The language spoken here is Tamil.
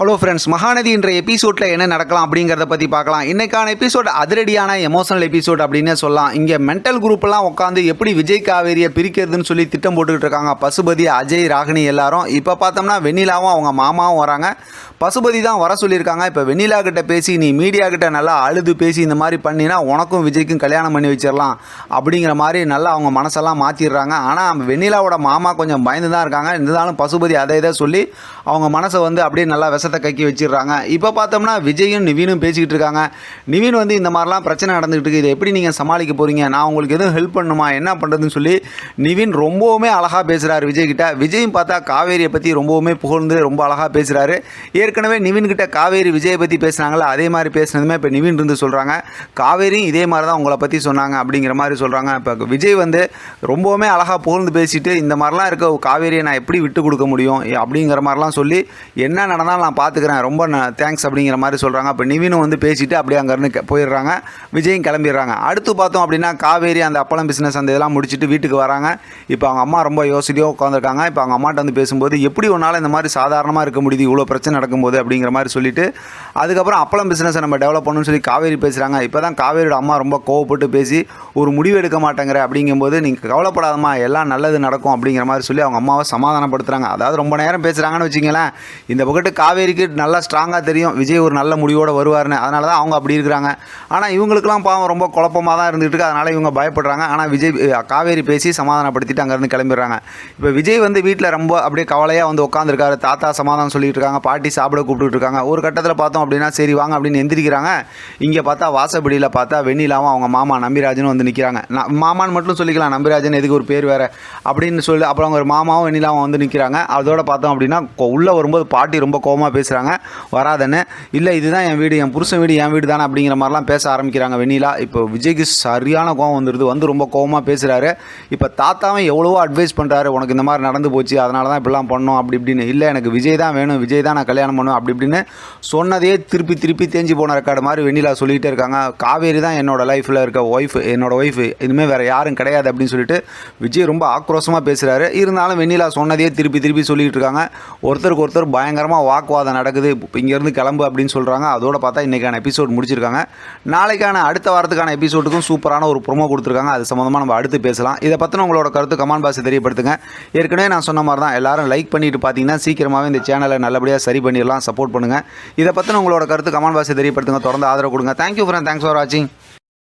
ஹலோ ஃப்ரெண்ட்ஸ் மகாநதி என்ற எபிசோடில் என்ன நடக்கலாம் அப்படிங்கிறத பற்றி பார்க்கலாம். இன்னைக்கான எபிசோட் அதிரடியான எமோஷனல் எபிசோட் அப்படின்னே சொல்லலாம். இங்கே மென்டல் குரூப்லாம் உட்காந்து எப்படி விஜய் காவேரியை பிரிக்கிறதுன்னு சொல்லி திட்டம் போட்டுக்கிட்டு இருக்காங்க. பசுபதி அஜய் ராகினி எல்லாரும். இப்போ பார்த்தோம்னா வெண்ணிலாவும் அவங்க மாமாவும் வராங்க. பசுபதி தான் வர சொல்லியிருக்காங்க. இப்போ வெண்ணிலா கிட்ட பேசி நீ மீடியா கிட்ட நல்லா அழுது பேசி இந்த மாதிரி பண்ணினா உனக்கும் விஜய்க்கும் கல்யாணம் பண்ணி வச்சிடலாம் அப்படிங்கிற மாதிரி நல்லா அவங்க மனசெல்லாம் மாற்றிடுறாங்க ஆனால் வெண்ணிலாவோட மாமா கொஞ்சம் பயந்து தான் இருக்காங்க. இருந்தாலும் பசுபதி அதை இதை சொல்லி அவங்க மனசை வந்து அப்படியே நல்லா விஷத்தை கக்கி வச்சிடுறாங்க. இப்போ பார்த்தோம்னா விஜயும் நிவீனும் பேசிக்கிட்டு இருக்காங்க. நிவீன் வந்து இந்த மாதிரிலாம் பிரச்சனை நடந்துகிட்டு இருக்கு இதை எப்படி நீங்கள் சமாளிக்க போகிறீங்க நான் உங்களுக்கு எதுவும் ஹெல்ப் பண்ணுமா? என்ன பண்ணுறதுன்னு சொல்லி நிவின் ரொம்பவுமே அழகாக பேசுகிறாரு விஜய்கிட்ட. விஜயும் பார்த்தா காவேரியை பற்றி ரொம்பவுமே புகழ்ந்து ரொம்ப அழகாக பேசுகிறாரு ஏற்கனவே நிவின் கிட்ட காவேரி விஜயை பற்றி பேசுனாங்களே அதே மாதிரி பேசினதுமே இப்போ நிவின் இருந்து சொல்கிறாங்க காவேரியும் இதே மாதிரி தான் உங்களை பற்றி சொன்னாங்க அப்படிங்கிற மாதிரி சொல்கிறாங்க இப்போ விஜய் வந்து ரொம்பவுமே அழகாக புகழ்ந்து பேசிட்டு இந்த மாதிரிலாம் இருக்க காவேரியை நான் எப்படி விட்டு கொடுக்க முடியும்? அப்படிங்கிற மாதிரிலாம் சொல்லி என்ன நடந்தாலும் நான் பார்த்துக்கிறேன் ரொம்ப தேங்க்ஸ் அப்படிங்கிற மாதிரி சொல்கிறாங்க அப்போ நிவினும் வந்து பேசிட்டு அப்படியே அங்கேருந்து போயிடுறாங்க. விஜயும் கிளம்பிடுறாங்க. அடுத்து பார்த்தோம் அப்படின்னா காவேரி அந்த அப்பளம் பிஸ்னஸ் அந்த இதெல்லாம் முடிச்சுட்டு வீட்டுக்கு வராங்க. இப்போ அவங்க அம்மா ரொம்ப யோசனையாக உட்காந்துருக்காங்க இப்போ அவங்க அம்மாட்ட வந்து பேசும்போது எப்படி ஒன்றால் இந்த மாதிரி சாதாரணமாக இருக்க முடியுது? இவ்வளோ பிரச்சனை நடக்கும்போது அப்படிங்கிற மாதிரி சொல்லிட்டு அதுக்கப்புறம் அப்பளம் பிஸ்னஸை நம்ம டெவலப் பண்ணணும்னு சொல்லி காவேரி பேசுகிறாங்க இப்போ தான் காவேரியோட அம்மா ரொம்ப கோவப்பட்டு பேசி ஒரு முடிவு எடுக்க மாட்டேங்கிற. அப்படிங்கும்போது நீங்கள் கவலைப்படாதம்மா. எல்லாம் நல்லது நடக்கும். அப்படிங்கிற மாதிரி சொல்லி அவங்க அம்மாவை சமாதானப்படுத்துகிறாங்க அதாவது ரொம்ப நேரம் பேசுகிறாங்கன்னு வச்சிங்களேன் இந்த பக்கத்து காவேரிக்கு நல்லா ஸ்ட்ராங்காக தெரியும். விஜய் ஒரு நல்ல முடிவோடு வருவார்னு அதனால தான் அவங்க அப்படி இருக்கிறாங்க. ஆனால் இவங்களுக்குலாம் பாவம் ரொம்ப குழப்பமாக தான் இருந்துகிட்டு இருக்கு. அதனால் இவங்க பயப்படுறாங்க. ஆனால் விஜய் காவேரி பேசி சமாதானப்படுத்திட்டு அங்கேருந்து கிளம்பிடுறாங்க. இப்போ விஜய் வந்து வீட்டில் ரொம்ப அப்படியே கவலையாக வந்து உட்காந்துருக்காரு தாத்தா சமாதானம் சொல்லிட்டு இருக்காங்க. பாட்டி சாப்பிட கூப்பிட்டு இருக்காங்க. ஒரு கட்டத்தில் பார்த்தோம் அப்படின்னா சரி வாங்க அப்படின்னு எந்திரிக்கிறாங்க. இங்கே பார்த்தா வாசப்படியில் பார்த்தா வெண்ணிலாவும் அவங்க மாமா நம்பிராஜனும் வந்து நிற்கிறாங்க மாமான்னு மட்டும் சொல்லிக்கலாம். நம்பிராஜன் எதுக்கு ஒரு பேர் வேறு? அப்படின்னு சொல்லி அப்புறம் அவங்க ஒரு மாமாவும் வெண்ணிலாவும் வந்து நிற்கிறாங்க அதோட பார்த்தோம் அப்படின்னா உள்ளே வரும்போது பாட்டி ரொம்ப அதிகமாக பேசுகிறாங்க வராதன்னு. இல்லை இதுதான் என் வீடு. என் புருஷன் வீடு என் வீடு தானே அப்படிங்கிற மாதிரிலாம் பேச ஆரம்பிக்கிறாங்க வெண்ணிலா. இப்போ விஜய்க்கு சரியான கோவம் வந்துடுது வந்து ரொம்ப கோவமாக பேசுகிறாரு இப்போ தாத்தாவும் எவ்வளவோ அட்வைஸ் பண்ணுறாரு உனக்கு இந்த மாதிரி நடந்து போச்சு. அதனால தான் இப்படிலாம் பண்ணோம். அப்படி இப்படின்னு. இல்லை எனக்கு விஜய் தான் வேணும். விஜய் தான் நான் கல்யாணம் பண்ணுவேன். அப்படி இப்படின்னு சொன்னதே திருப்பி திருப்பி தேஞ்சு போன ரெக்கார்டு மாதிரி வெண்ணிலா சொல்லிகிட்டே இருக்காங்க. காவேரி தான் என்னோட லைஃப்பில் இருக்க ஒய்ஃப் என்னோட ஒய்ஃப் இனிமேல் வேறு யாரும் கிடையாது அப்படின்னு சொல்லிட்டு விஜய் ரொம்ப ஆக்ரோஷமாக பேசுகிறாரு இருந்தாலும் வெண்ணிலா சொன்னதையே திருப்பி திருப்பி சொல்லிட்டு இருக்காங்க. ஒருத்தருக்கு ஒருத்தர் பயங்கரமாக வாக்குவாதம் நடக்குது இப்போ இங்கேருந்து கிளம்பு அப்படின்னு சொல்கிறாங்க அதோட பார்த்தா இன்றைக்கான எபிசோட் முடிச்சிருக்காங்க. நாளைக்கான அடுத்த வாரத்துக்கான எபிசோடுக்கும் சூப்பரான ஒரு ப்ரோமோ கொடுத்துருக்காங்க. அது சம்மந்தமாக நம்ம அடுத்து பேசலாம். இதை பற்றின உங்களோட கருத்து கமெண்ட் பாக்ஸ் தெரியப்படுத்துங்க. ஏற்கனவே நான் சொன்ன மாதிரி தான் எல்லாரும் லைக் பண்ணிட்டு பார்த்தீங்கன்னா சீக்கிரமாகவே இந்த சேனலை நல்லபடியாக சரி பண்ணிடலாம் சப்போர்ட் பண்ணுங்கள் இதை பற்றின உங்களோட கருத்து கமெண்ட் பாக்ஸ் தெரியப்படுத்துங்க. தொடர்ந்து ஆதரவு கொடுங்க. தேங்க்யூ ஃப்ரெண்ட் தேங்க்ஸ் ஃபார் வாட்சிங்